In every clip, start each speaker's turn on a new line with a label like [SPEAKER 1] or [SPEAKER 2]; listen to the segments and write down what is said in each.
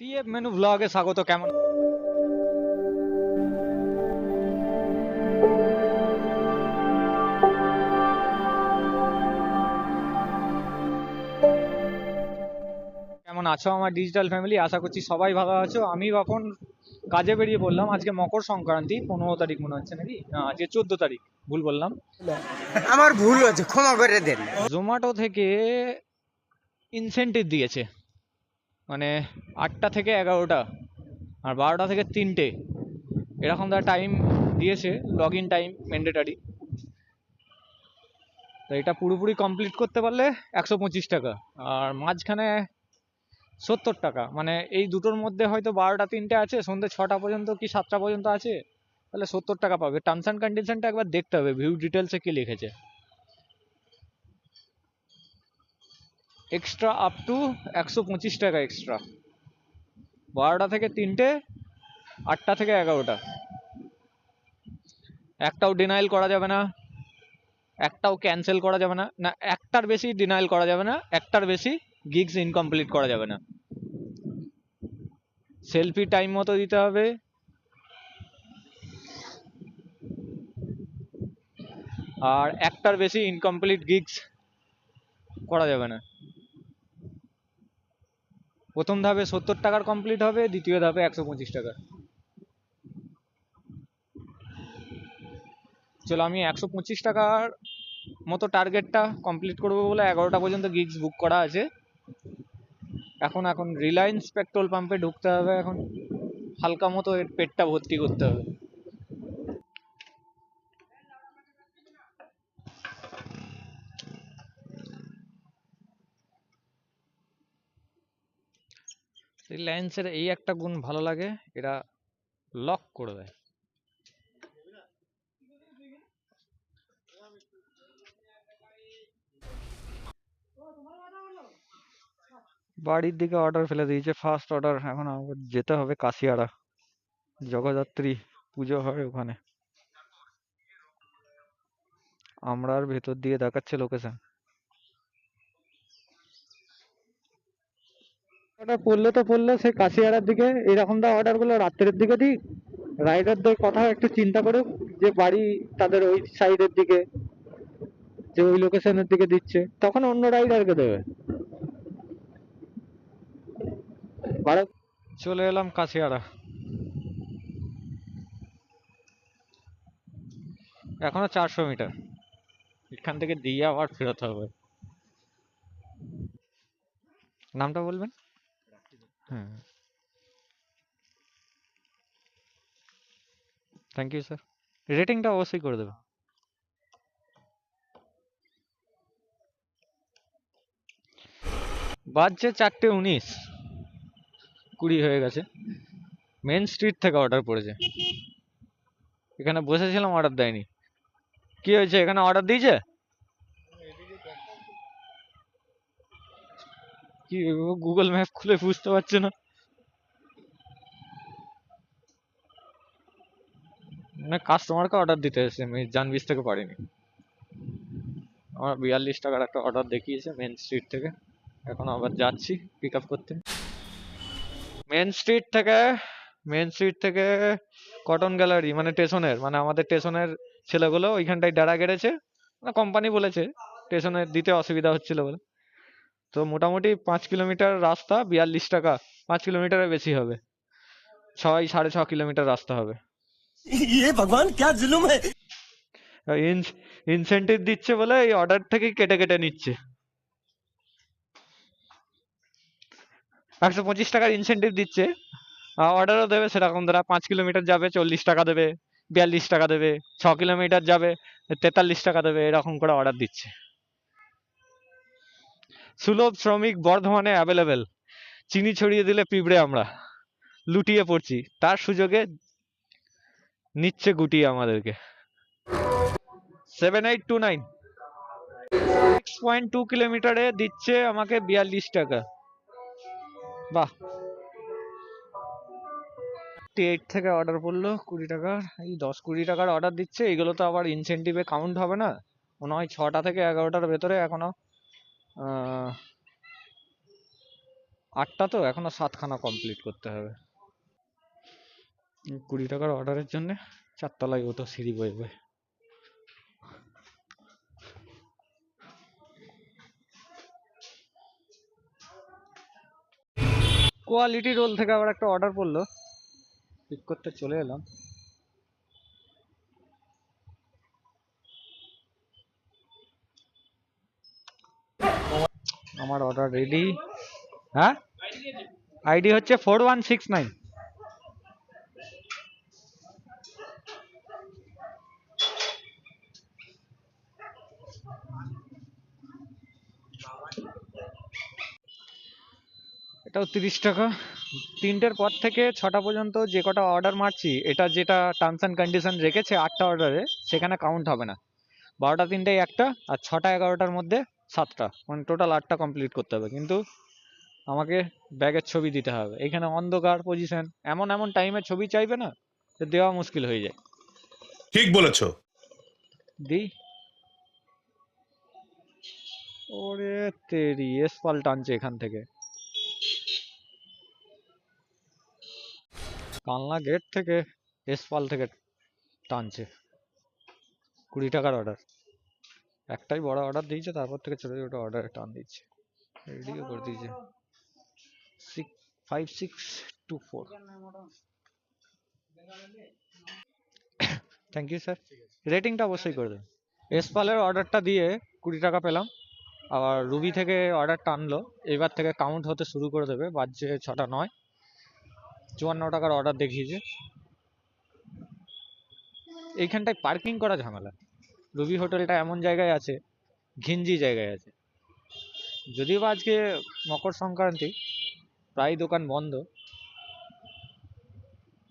[SPEAKER 1] TF menu ব্লগে স্বাগত কেমন? কেমন আছো আমার ডিজিটাল ফ্যামিলি আশা করছি সবাই ভালো আছো। আমি বাপন কাজে বেরিয়ে পড়লাম। আজকে মকর সংক্রান্তি পনেরো তারিখ মনে হচ্ছে নাকি? না আজকে চোদ্দ তারিখ। ভুল বললাম।
[SPEAKER 2] আমার ভুল হয়েছে ক্ষমা করে দেন।
[SPEAKER 1] জোম্যাটো থেকে ইনসেন্টিভ দিয়েছে। মানে আটটা থেকে এগারোটা আর বারোটা থেকে তিনটে। এরকম তার টাইম দিয়েছে লগ ইন টাইম ম্যান্ডেটারি তো এটা পুরোপুরি কমপ্লিট করতে পারলে একশো পঁচিশ টাকা। আর মাঝখানে সত্তর টাকা। মানে এই দুটোর মধ্যে হয়তো বারোটা, তিনটে আছে, সন্ধ্যে ছটা পর্যন্ত কি সাতটা পর্যন্ত আছে? তাহলে সত্তর টাকা পাবে। টার্মস অ্যান্ড কন্ডিশনটা একবার দেখতে হবে। ভিউ ডিটেলসে কী লিখেছে? এক্সট্রা আপ টু একশো পঁচিশ টাকা এক্সট্রা বারোটা থেকে তিনটে, আটটা থেকে এগারোটা। একটাও ডিনাইল করা যাবে না, একটাও ক্যান্সেল করা যাবে না। না, একটার বেশি ডিনাইল করা যাবে না, একটার বেশি গিগস ইনকমপ্লিট করা যাবে না। সেলফি টাইম মতো দিতে হবে। আর একটার বেশি ইনকমপ্লিট গিগস করা যাবে না। প্রথম ধাপে সত্তর টাকার কমপ্লিট হবে, দ্বিতীয় ধাপে একশো পঁচিশ টাকার। চলো আমি একশো পঁচিশ টাকার মতো টার্গেটটা কমপ্লিট করব বলে এগারোটা পর্যন্ত গিগস বুক করা আছে। এখন এখন রিলায়েন্স পেট্রোল পাম্পে ঢুকতে হবে, এখন হালকা মতো এর পেটটা ভর্তি করতে হবে। রিলায়েন্সের এই একটা গুণ ভালো লাগে এরা লক করে দেয়। বাড়ির দিকে অর্ডার ফেলে দিয়েছে ফার্স্ট অর্ডার এখন আমাকে যেতে হবে কাশিয়াড়া। জগদ্ধাত্রী পুজো হয় ওখানে। আমরা আর ভেতর দিয়ে দেখাচ্ছে লোকেশন অর্ডার পড়লে তো পড়ল সে কাশিয়াড়ার দিকে এরকম দা অর্ডারগুলো রাত্রের দিকে দিক রাইডারদের কথা একটু চিন্তা করুক, যে বাড়ি তাদের ওই সাইডের দিকে, যে ওই লোকেশনের দিকে দিচ্ছে। তখন অন্য রাইডারকে দেবে। ভাড়া চলে এলাম কাশিয়াড়া এখনও চারশো মিটার। এখান থেকে দিয়ে আবার ফেরত হবে। নামটা বলবেন? হ্যাঁ। থ্যাংক ইউ স্যার রেটিংটা অবশ্যই করে দেবে। বাজছে চারটে উনিশ। কুড়ি হয়ে গেছে। মেন স্ট্রিট থেকে অর্ডার পড়েছে। এখানে বসেছিলাম অর্ডার দেয়নি। কি হয়েছে? এখানে অর্ডার দিয়েছে? কি গুগল ম্যাপ খুলে বুঝতে পারছে না। না কাস্টমারকে অর্ডার দিতে এসেছে, আমি জানবিস থেকে পারিনি। আমার বিয়াল্লিশ টাকার একটা অর্ডার দেখিয়েছে মেন স্ট্রিট থেকে। এখন আবার যাচ্ছি পিক আপ করতে। মেন স্ট্রিট থেকে মেন স্ট্রিট থেকে কটন গ্যালারি মানে স্টেশনের মানে আমাদের স্টেশনের ছেলেগুলো ওইখানটায় ডাড়া গেড়েছে মানে কোম্পানি বলেছে, স্টেশনে দিতে অসুবিধা হচ্ছিল বলে। তো মোটামুটি পাঁচ কিলোমিটার রাস্তা বিয়াল্লিশ টাকা পাঁচ কিলোমিটারের বেশি হবে ছয় সাড়ে ছ কিলোমিটার রাস্তা হবে
[SPEAKER 2] ये भगवान क्या जुलुम है
[SPEAKER 1] ইনসেন্টিভ দিচ্ছে বলে এই অর্ডার থেকে কেটে কেটে নিচ্ছে একশো পঁচিশ টাকার ইনসেন্টিভ দিচ্ছে অর্ডারও দেবে সেরকম ধরা পাঁচ কিলোমিটার যাবে চল্লিশ টাকা দেবে বিয়াল্লিশ টাকা দেবে ছ কিলোমিটার যাবে তেতাল্লিশ টাকা দেবে এরকম করে অর্ডার দিচ্ছে সুলভ শ্রমিক বর্ধমানে অ্যাভেলেবেল চিনি ছড়িয়ে দিলে পিঁপড়ে আমরা। লুটিয়ে পড়ছি। তার সুযোগে নিচ্ছে গুটিয়ে আমাদেরকে। Seven eight two nine six point two কিলোমিটারে দিচ্ছে আমাকে বিয়াল্লিশ টাকা। বাহ। এইট থেকে অর্ডার পড়ল কুড়ি টাকার। এই দশ কুড়ি টাকার অর্ডার দিচ্ছে। এগুলো তো আবার ইনসেন্টিভে কাউন্ট হবে না। মনে হয় ছটা থেকে এগারোটার ভেতরে এখনও আটটা তো, এখনও সাতখানা কমপ্লিট করতে হবে। কুড়ি টাকার অর্ডারের জন্য চারতলায় হতো সিঁড়ি বয়ে বয়ে। কোয়ালিটি রোল থেকে আবার একটা অর্ডার পড়ল। পিক করতে চলে এলাম। আমার অর্ডার রেডি হ্যাঁ? আইডি হচ্ছে ফোর ওয়ান সিক্স নাইন এটাও তিরিশ টাকা। তিনটের পর থেকে ছটা পর্যন্ত যে কটা অর্ডার মারছি, এটা যেটা টার্মস অ্যান্ড কন্ডিশন রেখেছে আটটা অর্ডারে সেখানে কাউন্ট হবে না। বারোটা তিনটায় একটা, আর ছটা, এগারোটার মধ্যে সাতটা। মানে টোটাল আটটা কমপ্লিট করতে হবে। কিন্তু আমাকে ব্যাগের ছবি দিতে হবে। এখানে অন্ধকার পজিশন এমন এমন টাইমে ছবি চাইবে না যে দেওয়া মুশকিল হয়ে যায়।
[SPEAKER 3] ঠিক বলেছ।
[SPEAKER 1] দিই ওরে তেরি এসপাল টানছে এখান থেকে। কালনা গেট থেকে এসপাল থেকে টানছে। কুড়ি টাকার অর্ডার একটাই বড় অর্ডার দিয়েছে, তারপর থেকে ছোট ছোট অর্ডার টান দিচ্ছে। রেডিও করে দিয়েছে। Six five six two four thank you sir রেটিংটা অবশ্যই করে দেবেন। এসপালের অর্ডারটা দিয়ে কুড়ি টাকা পেলাম। আবার রুবি থেকে অর্ডারটা আনলো এবার থেকে কাউন্ট হতে শুরু করে দেবে। বাজছে ছটা নয়। চুয়ান্ন টাকার অর্ডার দেখিয়েছে। এইখানটায় পার্কিং করা ঝামেলা। রুবি হোটেলটা এমন জায়গায় আছে, ঘিঞ্জি জায়গায় আছে। যদিও বা আজকে মকর সংক্রান্তি, প্রায় দোকান বন্ধ।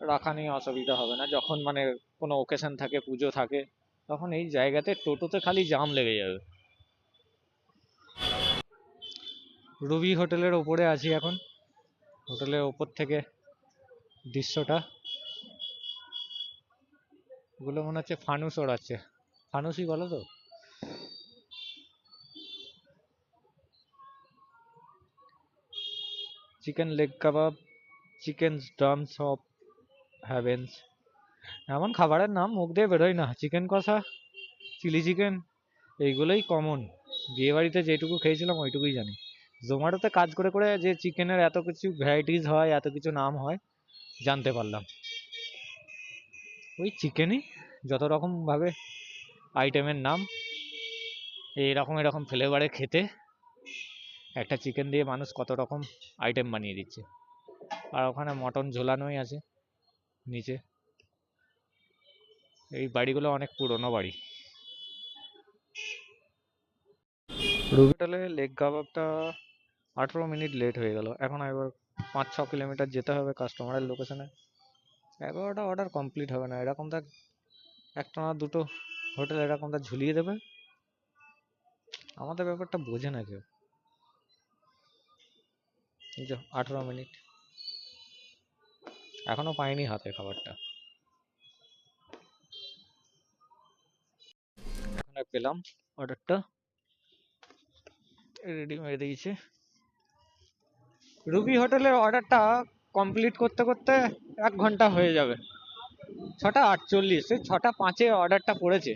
[SPEAKER 1] রাখা নিয়ে অসুবিধা হবে না, যখন মানে কোনো ওকেশন থাকে, পুজো থাকে, তখন এই জায়গাতে টোটোতে খালি জাম লেগে যাবে। রুবি হোটেলের ওপরে আছি এখন। হোটেলের ওপর থেকে দৃশ্যটা। এগুলো মনে হচ্ছে ফানুস ওড়াচ্ছে ফানুসই বলো তো। Chicken leg kebab, chicken drums of heavens. এমন খাবারের নাম মুখ দিয়ে বেরোয় না। চিকেন কষা, চিলি চিকেন, এইগুলোই কমন বিয়ে বাড়িতে যেটুকু খেয়েছিলাম ওইটুকুই জানি। জোম্যাটোতে কাজ করে করে যে চিকেনের এত কিছু ভ্যারাইটিস হয়, এত কিছু নাম হয়, জানতে পারলাম। ওই চিকেনই যত রকম ভাবে আইটেমের নাম। এইরকম এরকম ফ্লেভারে খেতে একটা চিকেন দিয়ে মানুষ কত রকম আইটেম বানিয়ে দিচ্ছে। আর ওখানে মটন ঝোলানোই আছে নিচে। এই বাড়িগুলো অনেক পুরনো বাড়ি। রুবি হোটেলে লেগ কাবাবটা আঠেরো মিনিট লেট হয়ে গেল। এখন এবার পাঁচ, ছ কিলোমিটার যেতে হবে কাস্টমারের লোকেশনে এগারোটা অর্ডার কমপ্লিট হবে না। এরকম দেখ একটা না দুটো হোটেল এরকম দেখ ঝুলিয়ে দেবে? আমাদের ব্যাপারটা বোঝে না কেউ। আঠেরো মিনিট। এখনও পাইনি হাতে খাবারটা। পেলাম অর্ডারটা। রেডি মেরে দিয়েছে। রুবি হোটেলের অর্ডারটা কমপ্লিট করতে করতে এক ঘণ্টা হয়ে যাবে। ছটা আটচল্লিশ সেই ছটা পাঁচে অর্ডারটা পড়েছে।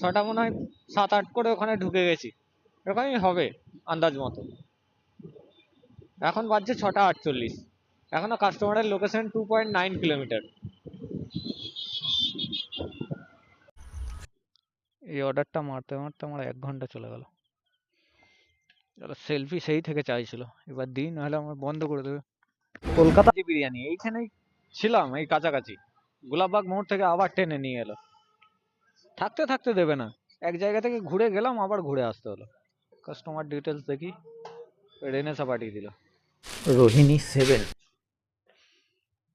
[SPEAKER 1] ছটা মনে হয় সাত আট করে ওখানে ঢুকে গেছি। এরকমই হবে আন্দাজ মতো। এখন বাজছে ছটা আটচল্লিশ। এখনও কাস্টমারের location two point nine kilometre এই অর্ডারটা মারতে মারতে আমার এক ঘণ্টা চলে গেল। সেলফি সেই থেকে চাইছিল। এবার দিন নাহলে আমার বন্ধ করে দেবে। কলকাতা বিরিয়ানি এইখানেই ছিলাম এই কাছাকাছি। গোলাপবাগ মোড় থেকে আবার টেনে নিয়ে এলো। থাকতে থাকতে দেবে না। এক জায়গা থেকে ঘুরে গেলাম আবার ঘুরে আসতে হলো। কাস্টমার ডিটেলস দেখি রেনেসা পাঠিয়ে দিল। রোহিণী সেভেন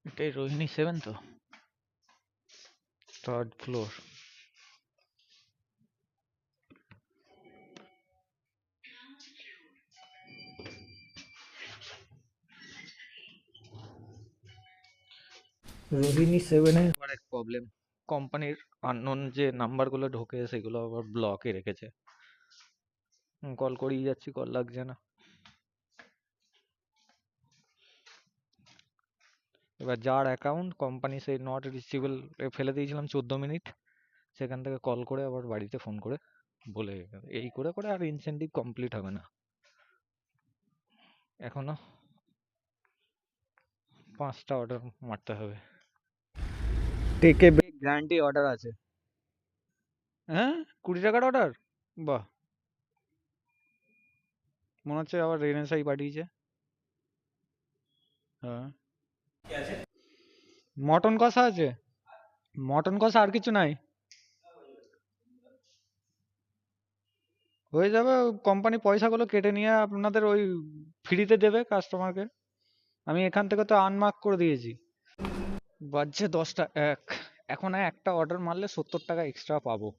[SPEAKER 1] এটাই রোহিণী সেভেন তো? থার্ড ফ্লোর রোহিণী সেভেনের আবার এক প্রবলেম কোম্পানির আননোন যে নাম্বারগুলো ঢোকে, সেগুলো আবার ব্লকে রেখেছে। কল করেই যাচ্ছি কল লাগছে না। এবার যার অ্যাকাউন্ট কোম্পানি সেই নট রিচেবল ফেলে দিয়েছিলাম চোদ্দ মিনিট। সেখান থেকে কল করে আবার বাড়িতে ফোন করে বলে এই করে করে আর ইনসেন্টিভ কমপ্লিট হবে না। এখনও পাঁচটা অর্ডার মারতে হবে। টেকে গ্যারান্টি অর্ডার আছে। হ্যাঁ? কুড়ি টাকার অর্ডার বাহ। মনে হচ্ছে আবার রেনেসাই পাঠিয়েছে। হ্যাঁ। মটন কষা আছে? মটন কষা আর কিছু নাই? হয়ে যাবে কোম্পানি পয়সাগুলো কেটে নিয়ে আপনাদের ওই ফ্রিতে দেবে কাস্টমারকে আমি এখান থেকে তো আনমার্ক করে দিয়েছি। বাজছে দশটা এক। এখন আর একটা অর্ডার মারলে সত্তর টাকা এক্সট্রা পাবো।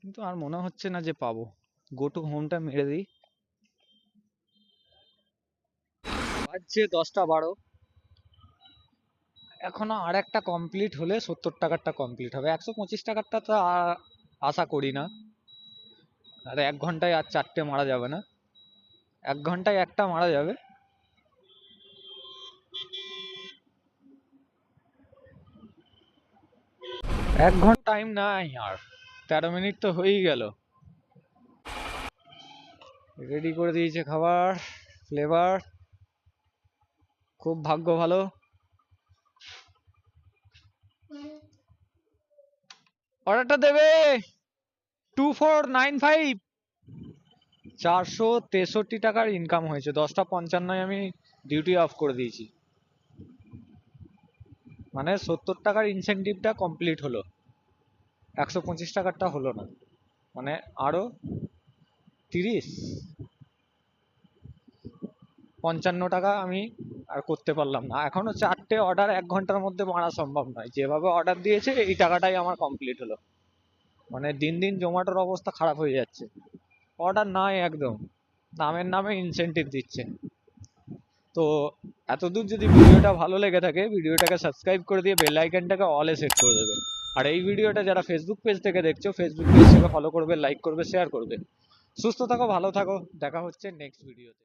[SPEAKER 1] কিন্তু আর মনে হচ্ছে না যে পাবো। গো টু হোমটা মেরে দিই। বাজছে দশটা বারো। এখনও আর একটা কমপ্লিট হলে সত্তর টাকারটা কমপ্লিট হবে। একশো পঁচিশ টাকারটা তো আ- আশা করি না। আর এক ঘন্টায় আর চারটে মারা যাবে না। এক ঘন্টায় একটা মারা যাবে। এক ঘণ্টা টাইম নাই আর। তেরো মিনিট তো হয়েই গেল। রেডি করে দিয়েছে খাবার ফ্লেভার খুব ভাগ্য ভালো। অর্ডারটা দেবে। টু ফোর নাইন ফাইভ চারশো তেষট্টি টাকার ইনকাম হয়েছে। দশটা পঞ্চান্নয় আমি ডিউটি অফ করে দিয়েছি। মানে সত্তর টাকার ইনসেনটিভটা কমপ্লিট হলো। একশো পঁচিশ টাকারটা হলো না। মানে আরও তিরিশ, পঞ্চান্ন টাকা আমি আর করতে পারলাম না। এখনও চারটে অর্ডার এক ঘণ্টার মধ্যে মারা সম্ভব নয়। যেভাবে অর্ডার দিয়েছে, এই টাকাটাই আমার কমপ্লিট হলো। মানে দিন দিন জোম্যাটোর অবস্থা খারাপ হয়ে যাচ্ছে। অর্ডার নাই একদম। নামের নামে ইনসেনটিভ দিচ্ছে। তো এতদূর যদি ভিডিওটা ভালো লেগে থাকে, ভিডিওটাকে সাবস্ক্রাইব করে দিয়ে বেল আইকনটাকে অলে সেট করে দেবে। আর এই ভিডিওটা যারা ফেসবুক পেজ থেকে দেখছ ফেসবুক পেজ থেকে ফলো করবে লাইক করবে শেয়ার করবে। সুস্থ থাকো, ভালো থাকো। দেখা হচ্ছে নেক্সট ভিডিওতে